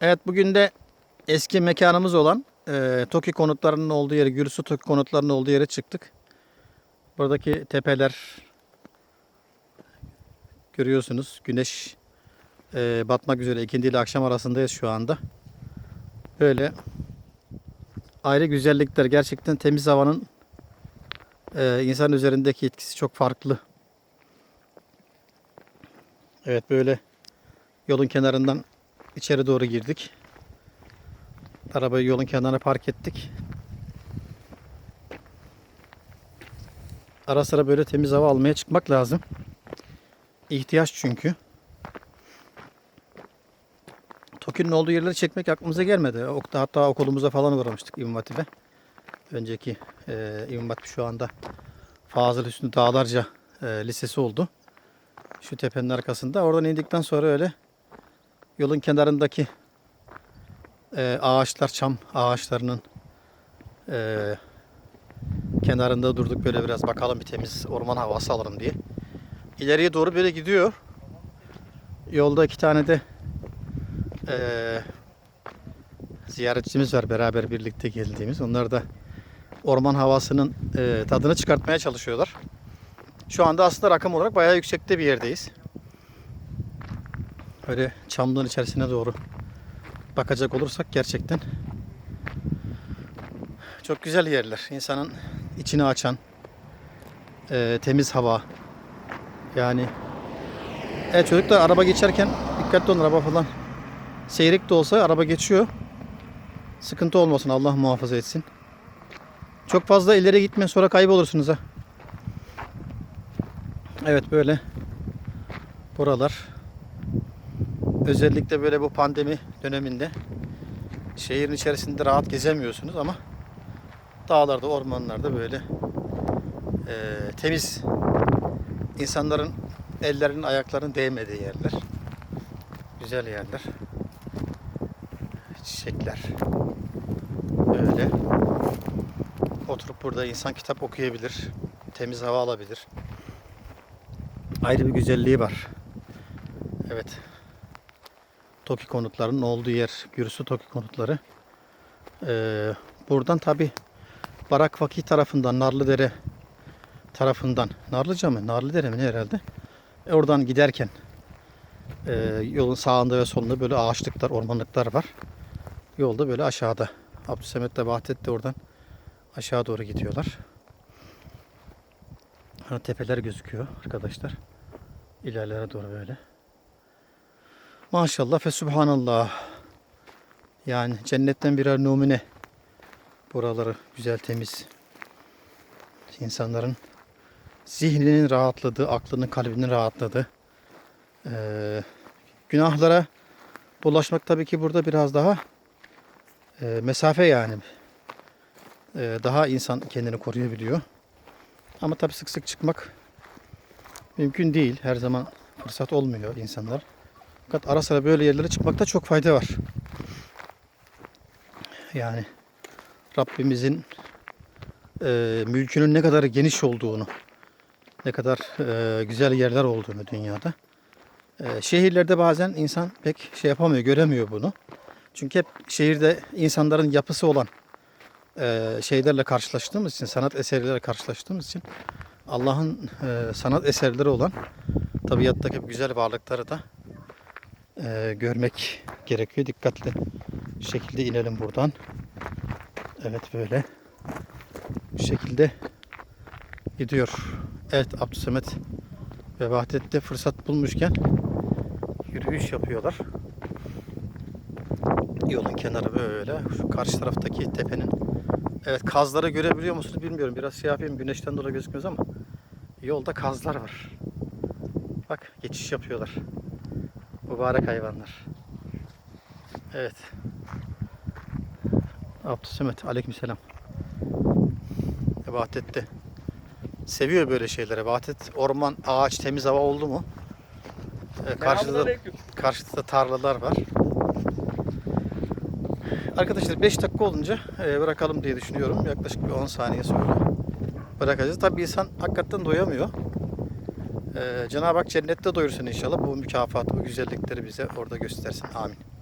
Evet bugün de eski mekanımız olan e, Toki konutlarının olduğu yere, Gürsu Toki konutlarının olduğu yere çıktık. Buradaki tepeler görüyorsunuz. Güneş e, batmak üzere ikindi ile akşam arasındayız şu anda. Böyle ayrı güzellikler. Gerçekten temiz havanın e, insan üzerindeki etkisi çok farklı. Evet böyle yolun kenarından içeri doğru girdik. Arabayı yolun kenarına park ettik. Ara sıra böyle temiz hava almaya çıkmak lazım. İhtiyaç çünkü. Toki'nin olduğu yerleri çekmek aklımıza gelmedi. Okta hatta okulumuza falan uğramıştık İmam. Önceki e, İmam şu anda Fazıl Hüsnü Dağlarca e, lisesi oldu. Şu tepenin arkasında. Oradan indikten sonra öyle yolun kenarındaki e, ağaçlar, çam ağaçlarının e, kenarında durduk böyle biraz bakalım bir temiz orman havası alırım diye. İleriye doğru böyle gidiyor. Yolda iki tane de e, ziyaretçimiz var beraber birlikte geldiğimiz. Onlar da orman havasının e, tadını çıkartmaya çalışıyorlar. Şu anda aslında rakım olarak bayağı yüksekte bir yerdeyiz. Böyle çamlığın içerisine doğru bakacak olursak gerçekten çok güzel yerler. İnsanın içini açan e, temiz hava. Yani evet çocuklar araba geçerken dikkatli olun araba falan seyrek de olsa araba geçiyor. Sıkıntı olmasın Allah muhafaza etsin. Çok fazla ileri gitmeyin sonra kaybolursunuz ha. Evet böyle buralar özellikle böyle bu pandemi döneminde şehrin içerisinde rahat gezemiyorsunuz ama dağlarda, ormanlarda böyle e, temiz insanların ellerinin, ayaklarının değmediği yerler. Güzel yerler. Çiçekler. Böyle. Oturup burada insan kitap okuyabilir. Temiz hava alabilir. Ayrı bir güzelliği var. Evet. Toki konutlarının olduğu yer. Gürsu Toki konutları. Ee, buradan tabi Barak Vakih tarafından Narlıdere tarafından Narlıca mı? Narlıdere mi ne herhalde? E, oradan giderken e, yolun sağında ve solunda böyle ağaçlıklar, ormanlıklar var. Yolda böyle aşağıda. Abdüsemet de Vahdet de oradan aşağı doğru gidiyorlar. Ha, tepeler gözüküyor arkadaşlar. İlerlere doğru böyle. Maşallah fe subhanallah. Yani cennetten birer numune. Buraları güzel temiz. İnsanların zihninin rahatladığı, aklının, kalbinin rahatladığı. Ee, günahlara bulaşmak tabii ki burada biraz daha e, mesafe yani. Ee, daha insan kendini koruyabiliyor. Ama tabii sık sık çıkmak mümkün değil. Her zaman fırsat olmuyor insanlar. Fakat ara sıra böyle yerlere çıkmakta çok fayda var. Yani Rabbimizin e, mülkünün ne kadar geniş olduğunu, ne kadar e, güzel yerler olduğunu dünyada. E, şehirlerde bazen insan pek şey yapamıyor, göremiyor bunu. Çünkü hep şehirde insanların yapısı olan e, şeylerle karşılaştığımız için, sanat eserleriyle karşılaştığımız için Allah'ın e, sanat eserleri olan tabiattaki güzel varlıkları da e, görmek gerekiyor. Dikkatli bir şekilde inelim buradan. Evet böyle. Bu şekilde gidiyor. Evet Abdülsemet ve Vahdet'te fırsat bulmuşken yürüyüş yapıyorlar. Yolun kenarı böyle. Şu karşı taraftaki tepenin Evet kazları görebiliyor musunuz bilmiyorum. Biraz şey yapayım güneşten dolayı gözükmüyor ama yolda kazlar var. Bak geçiş yapıyorlar. Mübarek hayvanlar. Evet. Abdülsemet aleykümselam. E, Vahdet'te. Seviyor böyle şeyleri. Vahdet orman, ağaç, temiz hava oldu mu? E, karşıda, karşıda tarlalar var. Arkadaşlar 5 dakika olunca e, bırakalım diye düşünüyorum. Yaklaşık bir 10 saniye sonra bırakacağız. Tabii insan hakikaten doyamıyor. E, Cenab-ı Hak cennette doyursun inşallah. Bu mükafatı, bu güzellikleri bize orada göstersin. Amin.